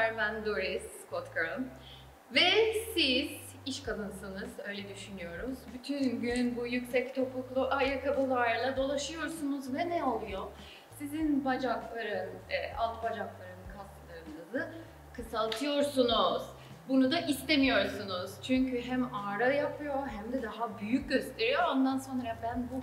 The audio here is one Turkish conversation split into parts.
Merhabalar ben Doris Scott Girl. Ve siz iş kadınısınız öyle düşünüyoruz. Bütün gün bu yüksek topuklu ayakkabılarla dolaşıyorsunuz ve ne oluyor? Sizin bacakların, e, alt bacakların kaslarınızı kısaltıyorsunuz. Bunu da istemiyorsunuz. Çünkü hem ağrı yapıyor hem de daha büyük gösteriyor. Ondan sonra ben bu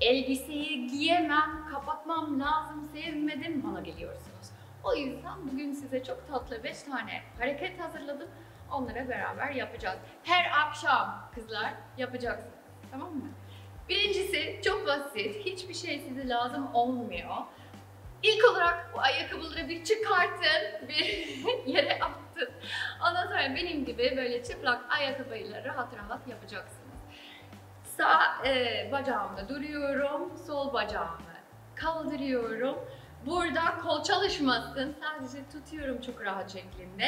elbiseyi giyemem, kapatmam lazım, sevmedim bana geliyorsunuz. O yüzden bugün size çok tatlı 5 tane hareket hazırladım. Onlara beraber yapacağız. Her akşam kızlar yapacaksınız. Tamam mı? Birincisi çok basit. Hiçbir şey size lazım olmuyor. İlk olarak bu ayakkabıları bir çıkartın, bir yere atın. Ondan sonra benim gibi böyle çıplak ayakkabıyla rahat rahat yapacaksınız. Sağ e, bacağımda duruyorum, sol bacağımı kaldırıyorum. Burada kol çalışmasın, sadece tutuyorum çok rahat şeklinde.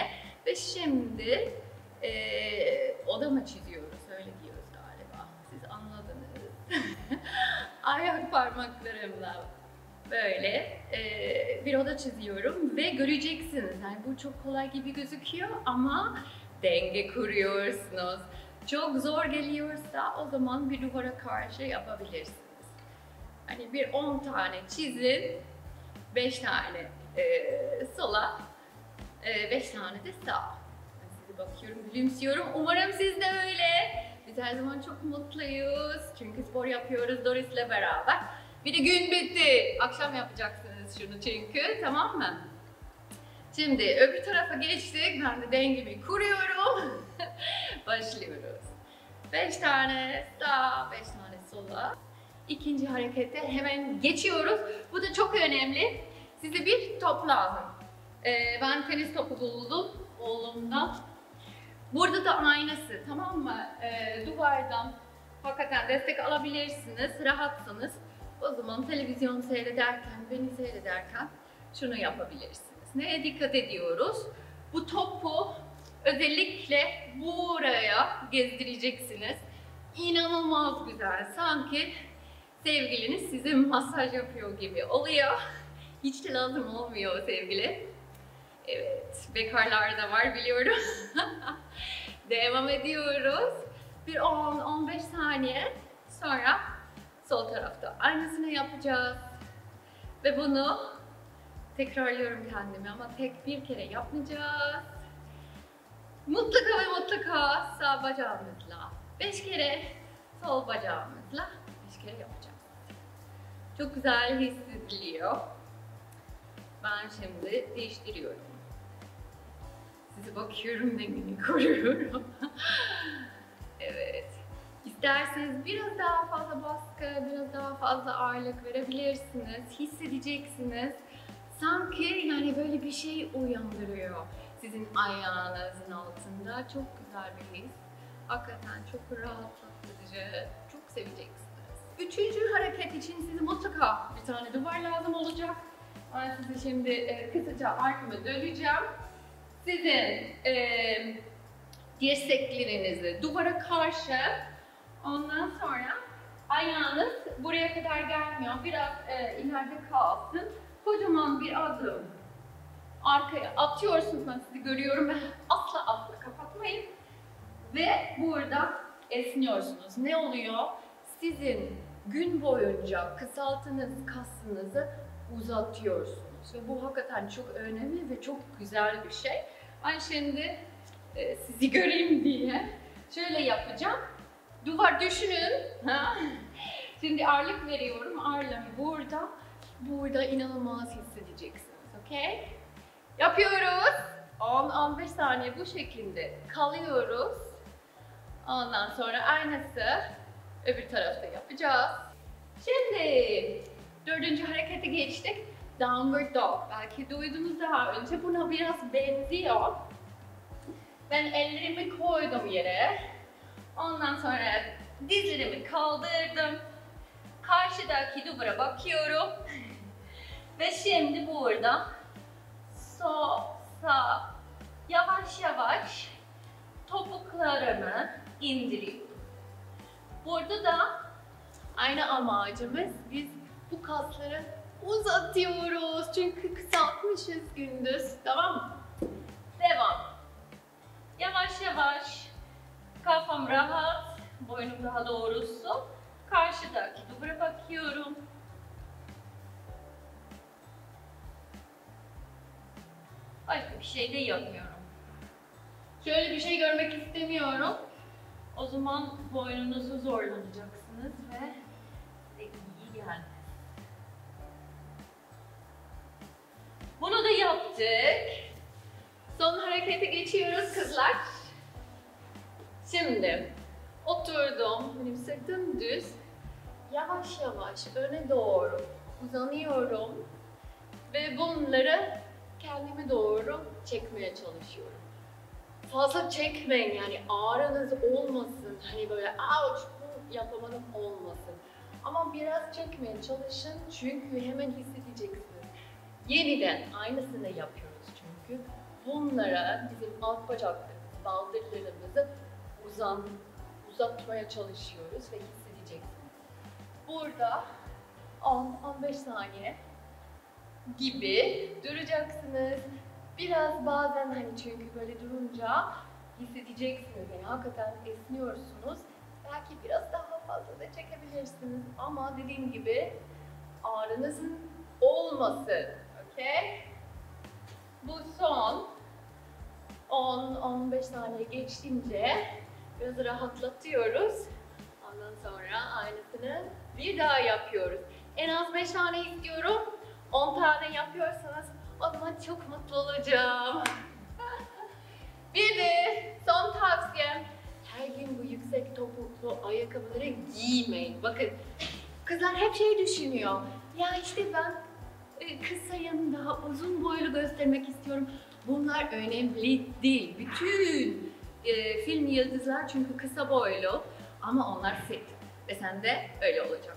Ve şimdi e, odamı çiziyoruz, öyle diyoruz galiba. Siz anladınız. Ayak parmaklarımla böyle e, bir oda çiziyorum ve göreceksiniz. Yani bu çok kolay gibi gözüküyor ama denge kuruyorsunuz. Çok zor geliyorsa o zaman bir duvara karşı yapabilirsiniz. Hani bir 10 tane çizin, 5 tane e, sola, 5 tane de sağa. Ben size bakıyorum, gülümsüyorum. Umarım siz de öyle. Biz her zaman çok mutluyuz. Çünkü spor yapıyoruz Doris'le beraber. Bir de gün bitti. Akşam yapacaksınız şunu çünkü. Tamam mı? Şimdi öbür tarafa geçtik. Ben de dengemi kuruyorum. Başlıyoruz. 5 tane sağ, 5 tane sola. İkinci harekete hemen geçiyoruz. Bu da çok önemli. Size bir top lazım. Ee, ben tenis topu buldum oğlumda. Burada da aynısı tamam mı? Ee, duvardan hakikaten destek alabilirsiniz. Rahatsınız. O zaman televizyon seyrederken, beni seyrederken şunu yapabilirsiniz. Neye dikkat ediyoruz? Bu topu özellikle buraya gezdireceksiniz. İnanılmaz güzel. Sanki sevgiliniz size masaj yapıyor gibi oluyor. Hiç de lazım olmuyor sevgili. Evet, bekarlar da var biliyorum. Devam ediyoruz. Bir 10-15 saniye sonra sol tarafta aynısını yapacağız. Ve bunu tekrarlıyorum kendime ama tek bir kere yapmayacağız. Mutlaka ve mutlaka sağ bacağımızla 5 kere, sol bacağımızla 5 kere yapacağız. Çok güzel hissediliyor. Ben şimdi değiştiriyorum. Size bakıyorum, dengemi koruyorum. evet. İsterseniz biraz daha fazla baskı, biraz daha fazla ağırlık verebilirsiniz. Hissedeceksiniz. Sanki yani böyle bir şey uyandırıyor sizin ayağınızın altında. Çok güzel bir his. Hakikaten çok rahatlatıcı. Çok seveceksiniz. Üçüncü hareket için size mutlaka bir tane duvar lazım olacak. Ben size şimdi e, kısaca arkamı döneceğim. Sizin e, dirseklerinizi duvara karşı ondan sonra ayağınız buraya kadar gelmiyor. Biraz e, ileride kalsın. Kocaman bir adım arkaya atıyorsunuz. Ben sizi görüyorum asla asla kapatmayın. Ve burada esniyorsunuz. Ne oluyor? Sizin gün boyunca kısalttığınız kasınızı uzatıyorsunuz. Ve bu hakikaten çok önemli ve çok güzel bir şey. Ben şimdi e, sizi göreyim diye şöyle yapacağım. Duvar düşünün. Ha? Şimdi ağırlık veriyorum. Ağırlığım burada. Burada inanılmaz hissedeceksiniz. Okey? Yapıyoruz. 10-15 saniye bu şekilde kalıyoruz. Ondan sonra aynısı öbür tarafta yapacağız. Şimdi dördüncü harekete geçtik. Downward Dog. Belki duydunuz daha önce. Buna biraz benziyor. Ben ellerimi koydum yere. Ondan sonra dizlerimi kaldırdım. Karşıdaki duvara bakıyorum. Ve şimdi burada sol, sağ, yavaş yavaş topuklarımı indiriyorum. Burada da aynı amacımız biz bu kasları uzatıyoruz. Çünkü kısaltmışız gündüz. Tamam mı? Devam. Yavaş yavaş. Kafam rahat. Boynum daha doğrusu. Karşıdaki duvara bakıyorum. Başka bir şey de yapmıyorum. Şöyle bir şey görmek istemiyorum. O zaman boynunuzu zorlanacaksınız ve size iyi gelmez. Yaptık. Son harekete geçiyoruz kızlar. Şimdi oturdum, benim sırtım düz. Yavaş yavaş öne doğru uzanıyorum ve bunları kendime doğru çekmeye çalışıyorum. Fazla çekmeyin yani ağrınız olmasın. Hani böyle ouch bu yapamadım olmasın. Ama biraz çekmeye çalışın çünkü hemen hissedeceksiniz. Yeniden aynısını yapıyoruz çünkü. Bunlara bizim alt bacaklarımız, baldırlarımızı uzan, uzatmaya çalışıyoruz ve hissedeceksiniz. Burada 10-15 saniye gibi duracaksınız. Biraz bazen hani çünkü böyle durunca hissedeceksiniz. Yani hakikaten esniyorsunuz. Belki biraz daha fazla da çekebilirsiniz. Ama dediğim gibi ağrınızın olması. Okay? Bu son 10-15 saniye geçince biraz rahatlatıyoruz. Ondan sonra aynısını bir daha yapıyoruz. En az 5 tane istiyorum. 10 tane yapıyorsanız o zaman çok mutlu olacağım. bir de son tavsiyem her gün bu yüksek topuklu ayakkabıları giymeyin. Bakın kızlar hep şey düşünüyor. Ya işte ben e, kısayım daha uzun boylu göstermek istiyorum. Bunlar önemli değil. Bütün e, film yıldızlar çünkü kısa boylu ama onlar fit ve sen de öyle olacaksın.